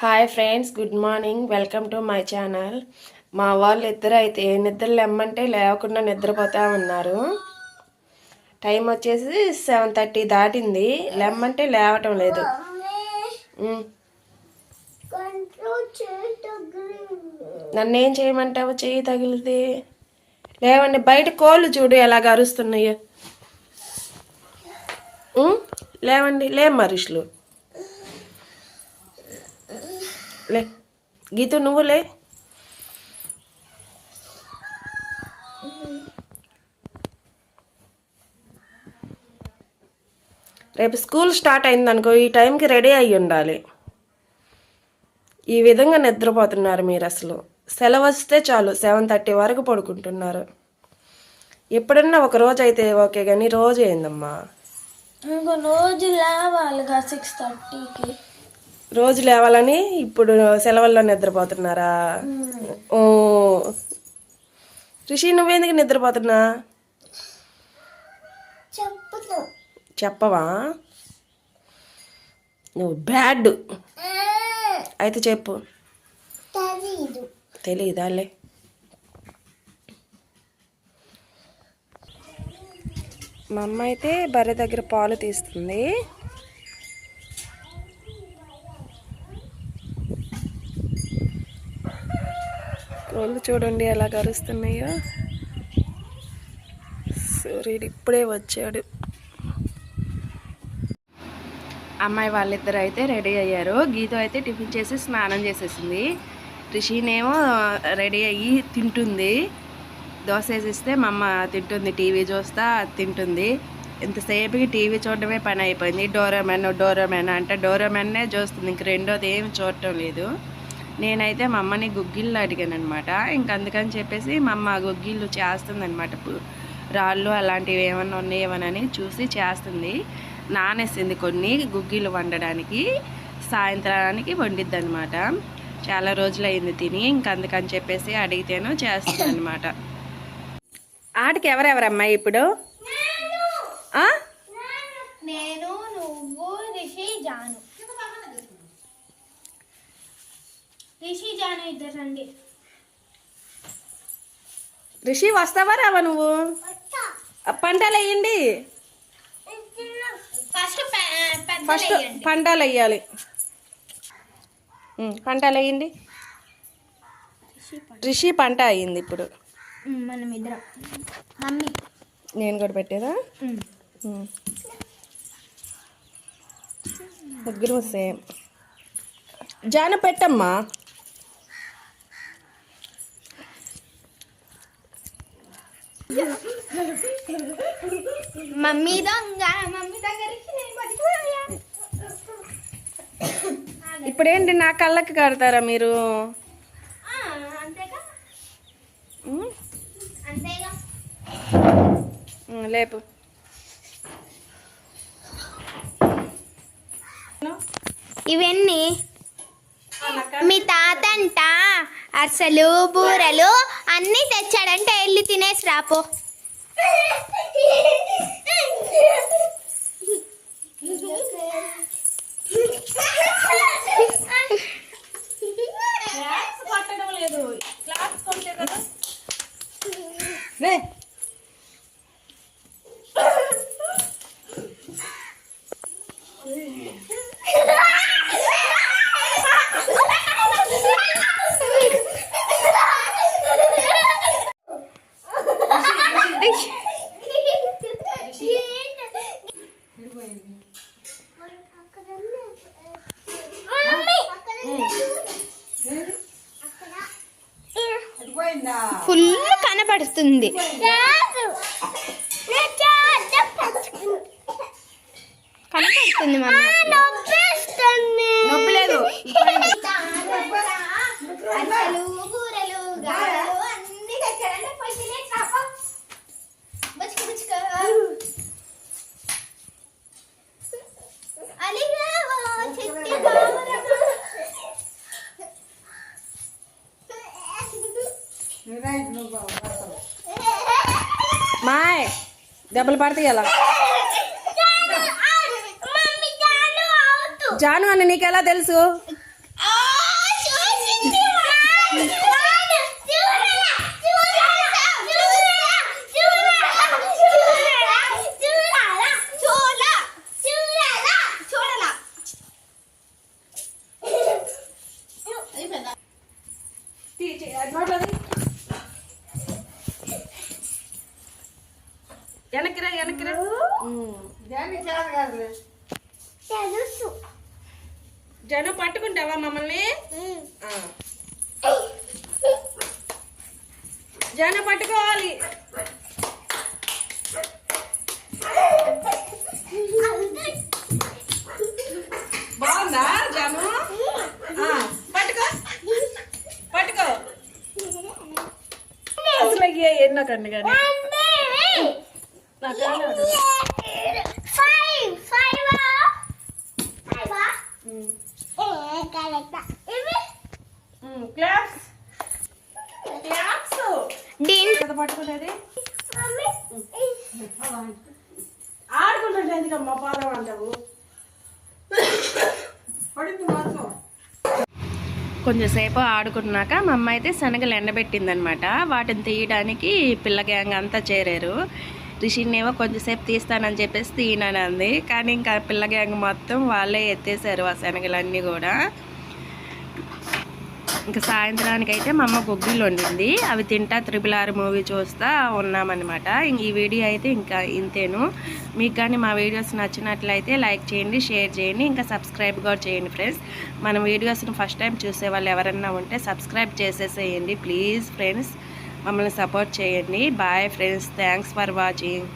Hi friends good morning welcome to my channel మా వాళ్ళు ఇద్దరు అయితే నిద్ర లేమ్మంటే లేవకుండా నిద్రపోతా ఉన్నారు. టైం వచ్చేసి సెవెన్ థర్టీ దాటింది. లేమ్మంటే లేవటం లేదు. నన్ను ఏం చేయమంటావు? చెయ్యి తగిలితే? లేవండి బయట కోళ్ళు చూడు ఎలాగ అరుస్తున్నాయో. లేవండి లే మనుషులు లే గీతు నువ్వు లే. రేపు స్కూల్ స్టార్ట్ అయిందనుకో ఈ టైంకి రెడీ అయ్యి ఉండాలి. ఈ విధంగా నిద్రపోతున్నారు మీరు అసలు. సెలవు వస్తే చాలు సెవెన్ థర్టీ వరకు పడుకుంటున్నారు. ఎప్పుడన్నా ఒక రోజు అయితే ఓకే కానీ రోజు ఏందమ్మా? ఇంకో రోజు లేవాలిగా సిక్స్ థర్టీకి. రోజు లేవాలని ఇప్పుడు సెలవుల్లో నిద్రపోతున్నారా? ఓ. రిషి నువ్వెందుకు నిద్రపోతున్నా? చెప్పవా? నువ్వు బ్యాడ్. అయితే చెప్పు. తెలియదాలే మా అమ్మ అయితే బర్రె దగ్గర పాలు తీస్తుంది. రోజులు చూడండి ఎలా కరుస్తున్నాయో సూర్యుడు ఇప్పుడే వచ్చాడు. అమ్మాయి వాళ్ళిద్దరు అయితే రెడీ అయ్యారు. గీత అయితే టిఫిన్ చేసి స్నానం చేసేసింది. రిషినేమో రెడీ అయ్యి తింటుంది. దోశ వేసిస్తే మా అమ్మ తింటుంది టీవీ చూస్తా తింటుంది. ఇంతసేపుకి టీవీ చూడడమే పని అయిపోయింది. డోరామెన్ డోరామెన్ అంటే డోరామెన్నే చూస్తుంది. ఇంక రెండోది ఏమి చూడటం లేదు. నేనైతే మా అమ్మని గుగ్గిళ్ళు అడిగాను అనమాట ఇంక అందుకని చెప్పేసి మా అమ్మ గుగ్గిళ్ళు చేస్తుంది అనమాట రాళ్ళు అలాంటివి ఏమన్నా ఉన్నాయేమోనని చూసి చేస్తుంది. నానేసింది కొన్ని గుగ్గిళ్ళు వండడానికి. సాయంత్రానికి వండిద్ది అనమాట చాలా రోజులు అయింది తిని ఇంక అందుకని చెప్పేసి అడిగితేను చేస్తుంది అనమాట ఆటకి ఎవరెవరమ్మా ఇప్పుడు? నేను నువ్వు రిషి జాను. రిషి జాను ఇద్దరు రండి రిషి వస్తావా రావా నువ్వు? పంటలు వేయండి ఫస్ట్ ఫస్ట్ పంటలు వేయాలి పంటలు వేయండి రిషి పంట. అయ్యింది ఇప్పుడు. మనం ఇద్దరం. మమ్మీ. నేను కూడా పెట్టేదా. ముగ్గురు సేమ్. జాన పెట్టమ్మా. మమ్మీ దొంగ మమ్మీ దగ్గరికి ఇప్పుడేంటి నా కళ్ళకి కడతారా మీరు? లేపు. ఇవన్నీ మీ తాతంట అసలు బూరలు అన్నీ తెచ్చాడంటే వెళ్ళి తినేసి రాపో ఫుల్ కనపడుతుంది కనపడుతుంది మమ్మీ. నొప్పి లేదు. మాయ్ దెబ్బలు పడతాయి మమ్మీ జాను అని నీకు ఎలా తెలుసు? వెనక్కిరా వెనక్కిరా. తెలుసు జను పట్టుకుంటావా మమ్మల్ని ఆ. జను పట్టుకోవాలి బాగుందా జను ఆ, పట్టుకో పట్టుకో అసలు ఎన్నో కండి కానీ క్లాప్స్ క్లాప్స్ పట్టుకునేది ఆడుకుంటుంటే ఎందుకమ్మా పాదం అంటావు కొంచెంసేపు ఆడుకున్నాక మా అమ్మ అయితే శనగలు ఎండబెట్టిందనమాట. వాటిని తీయడానికి పిల్ల గ్యాంగ్ అంతా చేరారు. రిషినేమో కొంచెంసేపు తీస్తానని చెప్పేసి తీయనంది కానీ ఇంకా పిల్ల గ్యాంగ్ మొత్తం వాళ్ళే ఎత్తేసారు ఆ శనగలన్నీ కూడా. ఇంకా సాయంత్రానికి అయితే మా అమ్మ గుగ్గిళ్ళు వండింది. అవి తింటా త్రిపుల్ ఆర్ మూవీ చూస్తా ఉన్నామన్నమాట. ఇంక ఈ వీడియో అయితే ఇంకా ఇంతేను. మీకు కానీ మా వీడియోస్ నచ్చినట్లయితే లైక్ చేయండి షేర్ చేయండి ఇంకా సబ్స్క్రైబ్ కూడా చేయండి ఫ్రెండ్స్. మన వీడియోస్ని ఫస్ట్ టైం చూసే వాళ్ళు ఎవరన్నా ఉంటే సబ్స్క్రైబ్ చేసేసేయండి ప్లీజ్ ఫ్రెండ్స్. మమ్మల్ని సపోర్ట్ చేయండి. Bye friends thanks for watching